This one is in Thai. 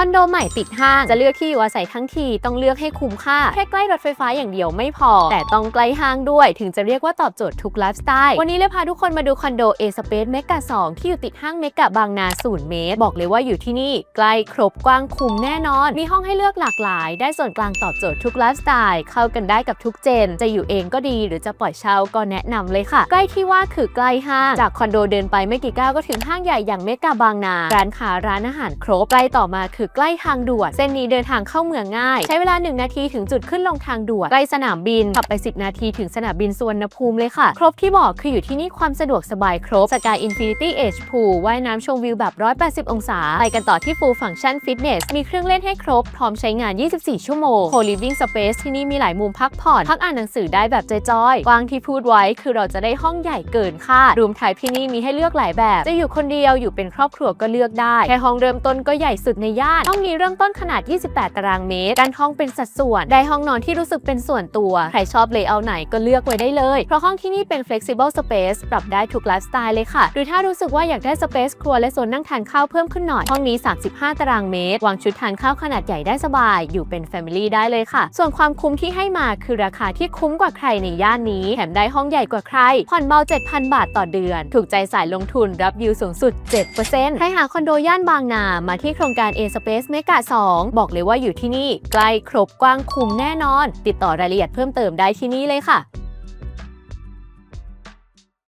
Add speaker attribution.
Speaker 1: อนโดใหม่ติดห้าง จะเลือกที่อยู่อาศัยทั้งทีต้องเลือกให้คุ้มค่า แค่ใกล้รถไฟฟ้าอย่างเดียวไม่พอ แต่ต้องใกล้ห้างด้วย ถึงจะเรียกว่าตอบโจทย์ทุกไลฟ์สไตล์ วันนี้เลยพาทุกคนมาดูคอนโด A Space Mega 2ที่อยู่ติดห้างเมกะบางนาศูนย์เมตร บอกเลยว่าอยู่ที่นี่ใกล้ครบกว้างคุ้มแน่นอน มีห้องให้เลือกหลากหลาย ได้ส่วนกลางตอบโจทย์ทุกไลฟ์สไตล์เข้ากันได้กับทุกเจน จะอยู่เองก็ดี หรือจะปล่อยเช่าก็แนะนำเลยค่ะ ใกล้ที่ว่าคือใกล้ห้างจากคอนโดเดินไปไม่กี่ก้าวก็ถึงห้างใหญ่อย่างเมกะบางนา ร้านค้าร้านอาหารครบใกล้ต่อมาคือใกล้ทางด่วน เส้นนี้เดินทางเข้าเมืองง่าย ใช้เวลา 1 นาทีถึงจุดขึ้นลงทางด่วนใกล้สนามบิน ขับไป 10 นาทีถึงสนามบินสุวรรณภูมิเลยค่ะ ครบที่บอกคืออยู่ที่นี่ความสะดวกสบายครบ Sky Infinity Edge Pool ว่ายน้ำชมวิวแบบ 180 องศา ไปกันต่อที่ Full Function Fitness มีเครื่องเล่นให้ครบ พร้อมใช้งาน 24 ชั่วโมง Co Living Space ที่นี่มีหลายมุมพักผ่อน พักอ่านหนังสือได้แบบจอยๆกว้างที่พูดไว้คือเราจะได้ห้องใหญ่เกินคารูมไทป์ที่นี่มีให้เลือกหลายแบบ จะอยู่คนเดียวอยู่เป็นครอบครัวก็เลือกได้แค่ห้องเริ่มต้นก็ใหญ่สุดในย่านห้องนี้เริ่มต้นขนาด 28 ตารางเมตร การห้องเป็นสัดส่วน ได้ห้องนอนที่รู้สึกเป็นส่วนตัว ใครชอบเลเยอร์ไหนก็เลือกไว้ได้เลย เพราะห้องที่นี่เป็น flexible space ปรับได้ทุกไลฟ์สไตล์เลยค่ะ หรือถ้ารู้สึกว่าอยากได้สเปซครัวและโซนนั่งทานข้าวเพิ่มขึ้นหน่อย ห้องนี้ 35 ตารางเมตร วางชุดทานข้าวขนาดใหญ่ได้สบาย อยู่เป็น Family ได้เลยค่ะ ส่วนความคุ้มที่ให้มาคือราคาที่คุ้มกว่าใครในย่านนี้ แถมได้ห้องใหญ่กว่าใคร ผ่อนเบา 7,000 บาทต่อเดือน ถูกใจสายลงทุน รับยิวสูงสุด 7%ใครหาคอนโดย่านบางนา มาที่โครงการ A Space Mega 2 บอกเลยว่าอยู่ที่นี่ ใกล้ครบกว้างคุ้มแน่นอน ติดต่อรายละเอียดเพิ่มเติมได้ที่นี่เลยค่ะ